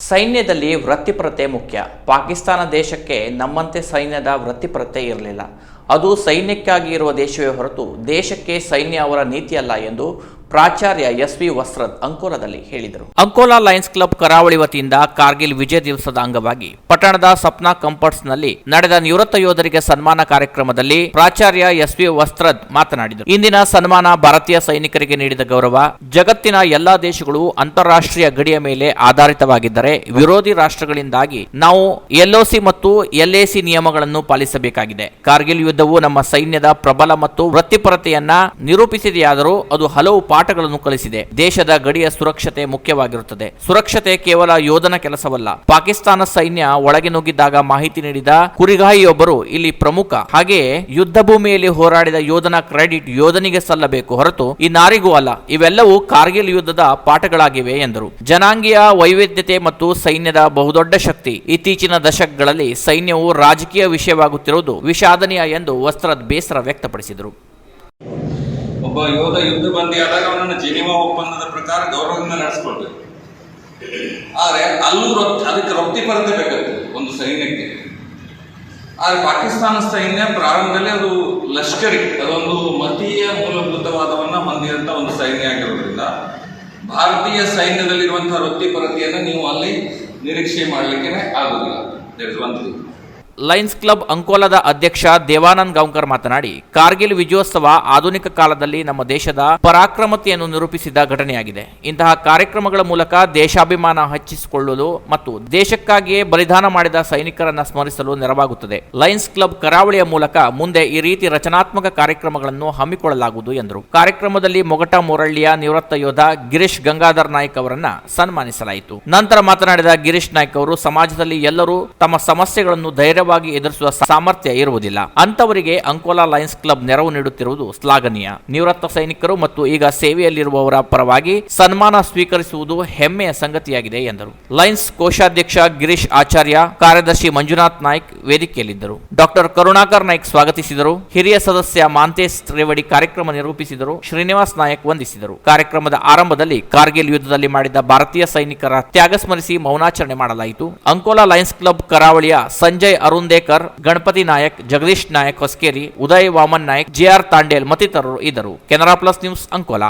ಸೈನ್ಯದಲ್ಲಿ ವೃತ್ತಿಪರತೆ ಮುಖ್ಯ. ಪಾಕಿಸ್ತಾನ ದೇಶಕ್ಕೆ ನಮ್ಮಂತೆ ಸೈನ್ಯದ ವೃತ್ತಿಪರತೆ ಇರಲಿಲ್ಲ. ಅದು ಸೈನ್ಯಕ್ಕಾಗಿ ಇರುವ ದೇಶವೇ ಹೊರತು ದೇಶಕ್ಕೆ ಸೈನ್ಯ ಅವರ ನೀತಿಯಲ್ಲ ಎಂದು ಪ್ರಾಚಾರ್ಯ ಎಸ್ ವಿ ವಸ್ತ್ರದ್ ಅಂಕೋಲಾದಲ್ಲಿ ಹೇಳಿದರು. ಅಂಕೋಲಾ ಲಯನ್ಸ್ ಕ್ಲಬ್ ಕರಾವಳಿ ವತಿಯಿಂದ ಕಾರ್ಗಿಲ್ ವಿಜಯ ದಿವಸದ ಅಂಗವಾಗಿ ಪಟ್ಟಣದ ಸಪ್ನಾ ಕಂಪರ್ಟ್ಸ್ನಲ್ಲಿ ನಡೆದ ನಿವೃತ್ತ ಯೋಧರಿಗೆ ಸನ್ಮಾನ ಕಾರ್ಯಕ್ರಮದಲ್ಲಿ ಪ್ರಾಚಾರ್ಯ ಎಸ್ ವಿ ವಸ್ತ್ರದ್ ಮಾತನಾಡಿದರು. ಇಂದಿನ ಸನ್ಮಾನ ಭಾರತೀಯ ಸೈನಿಕರಿಗೆ ನೀಡಿದ ಗೌರವ, ಜಗತ್ತಿನ ಎಲ್ಲಾ ದೇಶಗಳು ಅಂತಾರಾಷ್ಟ್ರೀಯ ಗಡಿಯ ಮೇಲೆ ಆಧಾರಿತವಾಗಿದ್ದರೆ ವಿರೋಧಿ ರಾಷ್ಟ್ರಗಳಿಂದಾಗಿ ನಾವು ಎಲ್ಒಸಿ ಮತ್ತು ಎಲ್ಎಸಿ ನಿಯಮಗಳನ್ನು ಪಾಲಿಸಬೇಕಾಗಿದೆ. ಕಾರ್ಗಿಲ್ ಯುದ್ಧವು ನಮ್ಮ ಸೈನ್ಯದ ಪ್ರಬಲ ಮತ್ತು ವೃತ್ತಿಪರತೆಯನ್ನ ನಿರೂಪಿಸಿದೆಯಾದರೂ ಅದು ಹಲವು ಪಾಠಗಳನ್ನು ಕಲಿಸಿದೆ. ದೇಶದ ಗಡಿಯ ಸುರಕ್ಷತೆ ಮುಖ್ಯವಾಗಿರುತ್ತದೆ. ಸುರಕ್ಷತೆ ಕೇವಲ ಯೋಧನ ಕೆಲಸವಲ್ಲ. ಪಾಕಿಸ್ತಾನ ಸೈನ್ಯ ಒಳಗೆ ನುಗ್ಗಿದ್ದಾಗ ಮಾಹಿತಿ ನೀಡಿದ ಕುರಿಗಾಯಿಯೊಬ್ಬರು ಇಲ್ಲಿ ಪ್ರಮುಖ. ಹಾಗೆಯೇ ಯುದ್ಧ ಭೂಮಿಯಲ್ಲಿ ಹೋರಾಡಿದ ಯೋಧನ ಕ್ರೆಡಿಟ್ ಯೋಧನಿಗೆ ಸಲ್ಲಬೇಕು ಹೊರತು ಇನ್ನಾರಿಗೂ ಅಲ್ಲ, ಇವೆಲ್ಲವೂ ಕಾರ್ಗಿಲ್ ಯುದ್ಧದ ಪಾಠಗಳಾಗಿವೆ ಎಂದರು. ಜನಾಂಗೀಯ ವೈವಿಧ್ಯತೆ ಮತ್ತು ಸೈನ್ಯದ ಬಹುದೊಡ್ಡ ಶಕ್ತಿ. ಇತ್ತೀಚಿನ ದಶಕಗಳಲ್ಲಿ ಸೈನ್ಯವು ರಾಜಕೀಯ ವಿಷಯವಾಗುತ್ತಿರುವುದು ವಿಷಾದನೀಯ ಎಂದು ವಸ್ತ್ರದ ಬೇಸರ ವ್ಯಕ್ತಪಡಿಸಿದರು. ಒಬ್ಬ ಯೋಧ ಯುದ್ಧ ಬಂದಿಯಾದಾಗ ಅವನನ್ನು ಜಿನಿವಾ ಒಪ್ಪಂದದ ಪ್ರಕಾರ ಗೌರವದಿಂದ ನಡೆಸ್ಕೊಳ್ಬೇಕು ಆದರೆ ಅಲ್ಲೂ ಅದಕ್ಕೆ ವೃತ್ತಿಪರತೆ ಬೇಕಾಗ್ತದೆ ಒಂದು ಸೈನ್ಯಕ್ಕೆ. ಆದ್ರೆ ಪಾಕಿಸ್ತಾನ ಸೈನ್ಯ ಪ್ರಾರಂಭದಲ್ಲಿ ಅದು ಲಷ್ಕರಿ, ಅದೊಂದು ಮತೀಯ ಮೂಲಭೂತವಾದವನ್ನ ಹೊಂದಿದಂಥ ಒಂದು ಸೈನ್ಯ ಆಗಿರೋದ್ರಿಂದ ಭಾರತೀಯ ಸೈನ್ಯದಲ್ಲಿರುವಂತಹ ವೃತ್ತಿಪರತೆಯನ್ನು ನೀವು ಅಲ್ಲಿ ನಿರೀಕ್ಷೆ ಮಾಡಲಿಕ್ಕೆ ಆಗುದಿಲ್ಲ. ಒಂದು ಲಯನ್ಸ್ ಕ್ಲಬ್ ಅಂಕೋಲದ ಅಧ್ಯಕ್ಷ ದೇವಾನಂದ್ ಗಾಂವ್ಕರ್ ಮಾತನಾಡಿ, ಕಾರ್ಗಿಲ್ ವಿಜಯೋತ್ಸವ ಆಧುನಿಕ ಕಾಲದಲ್ಲಿ ನಮ್ಮ ದೇಶದ ಪರಾಕ್ರಮತೆಯನ್ನು ನಿರೂಪಿಸಿದ ಘಟನೆಯಾಗಿದೆ. ಇಂತಹ ಕಾರ್ಯಕ್ರಮಗಳ ಮೂಲಕ ದೇಶಾಭಿಮಾನ ಹೆಚ್ಚಿಸಿಕೊಳ್ಳಲು ಮತ್ತು ದೇಶಕ್ಕಾಗಿಯೇ ಬಲಿದಾನ ಮಾಡಿದ ಸೈನಿಕರನ್ನ ಸ್ಮರಿಸಲು ನೆರವಾಗುತ್ತದೆ. ಲಯನ್ಸ್ ಕ್ಲಬ್ ಕರಾವಳಿಯ ಮೂಲಕ ಮುಂದೆ ಈ ರೀತಿ ರಚನಾತ್ಮಕ ಕಾರ್ಯಕ್ರಮಗಳನ್ನು ಹಮ್ಮಿಕೊಳ್ಳಲಾಗುವುದು ಎಂದರು. ಕಾರ್ಯಕ್ರಮದಲ್ಲಿ ಮೊಗಟ ಮೊರಳ್ಳಿಯ ನಿವೃತ್ತ ಯೋಧ ಗಿರೀಶ್ ಗಂಗಾಧರ್ ನಾಯಕ್ ಅವರನ್ನ ಸನ್ಮಾನಿಸಲಾಯಿತು. ನಂತರ ಮಾತನಾಡಿದ ಗಿರೀಶ್ ನಾಯ್ಕ್ ಅವರು, ಸಮಾಜದಲ್ಲಿ ಎಲ್ಲರೂ ತಮ್ಮ ಸಮಸ್ಯೆಗಳನ್ನು ಧೈರ್ಯವಾಗಿ ಎದುರಿಸುವ ಸಾಮರ್ಥ್ಯ ಇರುವುದಿಲ್ಲ. ಅಂತವರಿಗೆ ಅಂಕೋಲಾ ಲಯನ್ಸ್ ಕ್ಲಬ್ ನೆರವು ನೀಡುತ್ತಿರುವುದು ಶ್ಲಾಘನೀಯ. ನಿವೃತ್ತ ಸೈನಿಕರು ಮತ್ತು ಈಗ ಸೇವೆಯಲ್ಲಿರುವವರ ಪರವಾಗಿ ಸನ್ಮಾನ ಸ್ವೀಕರಿಸುವುದು ಹೆಮ್ಮೆಯ ಸಂಗತಿಯಾಗಿದೆ ಎಂದರು. ಲಯನ್ಸ್ ಕೋಶಾಧ್ಯಕ್ಷ ಗಿರೀಶ್ ಆಚಾರ್ಯ, ಕಾರ್ಯದರ್ಶಿ ಮಂಜುನಾಥ್ ನಾಯ್ಕ್ ವೇದಿಕೆಯಲ್ಲಿದ್ದರು. ಡಾಕ್ಟರ್ ಕರುಣಾಕರ್ ನಾಯ್ಕ್ ಸ್ವಾಗತಿಸಿದರು. ಹಿರಿಯ ಸದಸ್ಯ ಮಾಂತೇಶ್ ತ್ರಿವಡಿ ಕಾರ್ಯಕ್ರಮ ನಿರೂಪಿಸಿದರು. ಶ್ರೀನಿವಾಸ್ ನಾಯಕ್ ವಂದಿಸಿದರು. ಕಾರ್ಯಕ್ರಮದ ಆರಂಭದಲ್ಲಿ ಕಾರ್ಗಿಲ್ ಯುದ್ಧದಲ್ಲಿ ಮಾಡಿದ ಭಾರತೀಯ ಸೈನಿಕರ ತ್ಯಾಗ ಸ್ಮರಿಸಿ ಮೌನಾಚರಣೆ ಮಾಡಲಾಯಿತು. ಅಂಕೋಲಾ ಲಯನ್ಸ್ ಕ್ಲಬ್ ಕರಾವಳಿಯ ಸಂಜಯ್ ಅರುಂದೇಕರ್ ಗಣಪತಿ ನಾಯಕ್, ಜಗದೀಶ್ ನಾಯಕ್ ಹೊಸ್ಕೇರಿ, ಉದಯ್ ವಾಮನ್ ನಾಯಕ್ ಜೆಆರ್ ತಾಂಡೇಲ್ ಮತ್ತಿತರರು ಇದ್ದರು. Canara plus news Ankola.